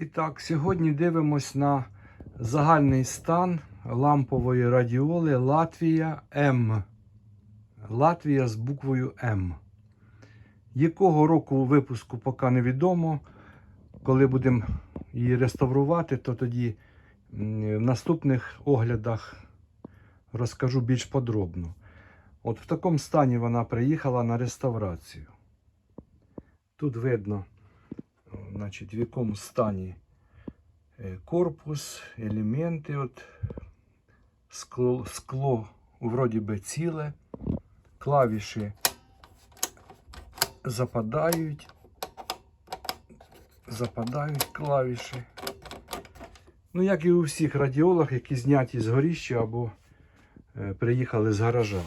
І так, сьогодні дивимось на загальний стан лампової радіоли Латвія М. Латвія з буквою М. Якого року випуску поки невідомо. Коли будемо її реставрувати, то тоді в наступних оглядах розкажу більш подробно. От в такому стані вона приїхала на реставрацію. Тут видно, значить, в якому стані е, корпус, елементи, от, скло, скло вроді би ціле, клавіші западають, западають клавіші. Ну, як і у всіх радіолах, які зняті з горіща або е, приїхали з гаража.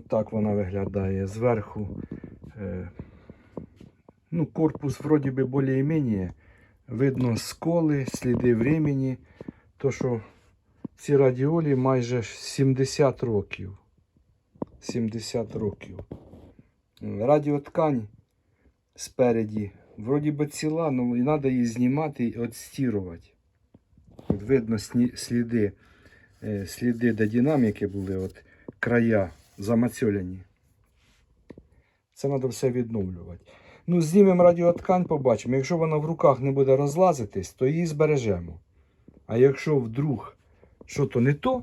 Так вона виглядає. Зверху е, ну, корпус вроді би більш-менш. Видно сколи, сліди времени. То, що ці радіолі майже 70 років. 70 років. Радіоткань спереді. Вроді би ціла, але треба її знімати і відстірувати. От видно сліди, е, сліди, де динаміки були, от края замацьоляні. Це треба все відновлювати. Ну, знімемо радіоткань, побачимо. Якщо вона в руках не буде розлазитись, то її збережемо. А якщо вдруг що-то не то,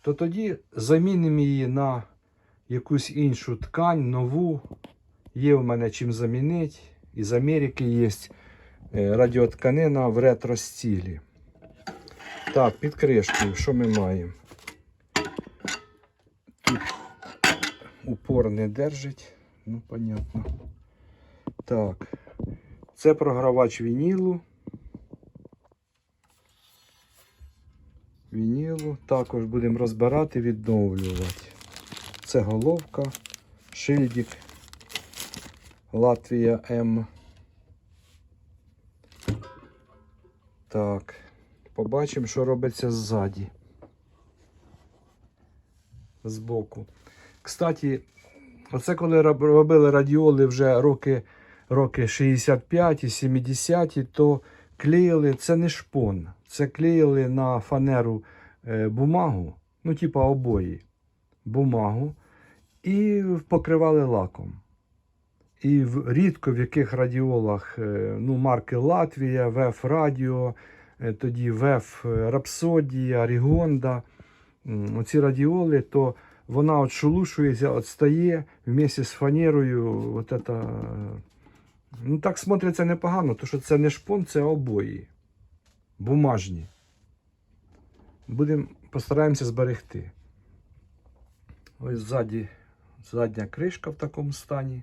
то тоді замінимо її на якусь іншу ткань, нову. Є в мене чим замінити. Із Америки є е, радіотканина в ретро-стілі. Так, під кришкою, що ми маємо? Упор не держить. Ну, понятно. Так. Це програвач вінілу. Вінілу. Також будемо розбирати, відновлювати. Це головка, шильдик. Латвія М. Так. Побачимо, що робиться ззаді. Збоку. Кстати, оце коли робили радіоли вже роки, роки 65 і 70, то клеїли, це не шпон. Це клеїли на фанеру е, бумагу, ну, типа обої, бумагу, і покривали лаком. І в, рідко в яких радіолах, е, ну, марки Латвія, ВЕФ Радіо, е, тоді ВЕФ Рапсодія, Рігонда, оці радіоли, то вона от шелушується, от стає вместе з фанерою. От это, ну, так смотриться непогано, тому що це не шпон, це обої. Бумажні. Будемо, постараємося зберегти. Ось ззаді, задня кришка в такому стані.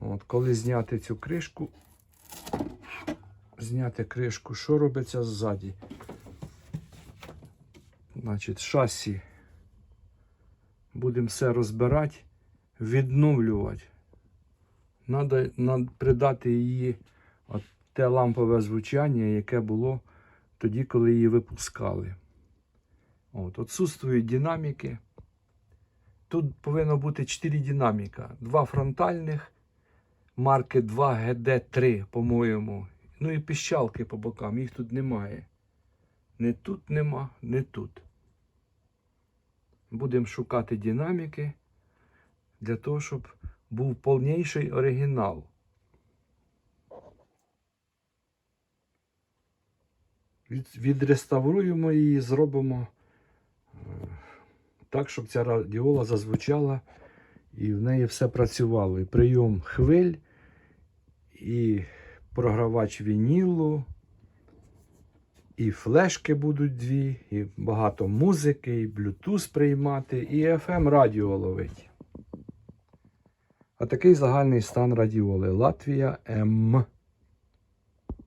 От, коли зняти цю кришку, зняти кришку, що робиться ззаді? Значить, шасі будемо все розбирати, відновлювати. Надо придати її от те лампове звучання, яке було тоді, коли її випускали. От, Отсутствують динаміки. Тут повинно бути 4 динаміка. Два фронтальних, марки 2 GD3, по-моєму. Ну і піщалки по бокам, їх тут немає. Не тут нема, не тут. Будемо шукати динаміки для того, щоб був повніший оригінал. Від, відреставруємо її, зробимо е, так, щоб ця радіола зазвучала і в неї все працювало. І прийом хвиль, і програвач вінілу, і флешки будуть дві, і багато музики, і Bluetooth приймати, і FM радіо ловить. А такий загальний стан радіоли Латвія М.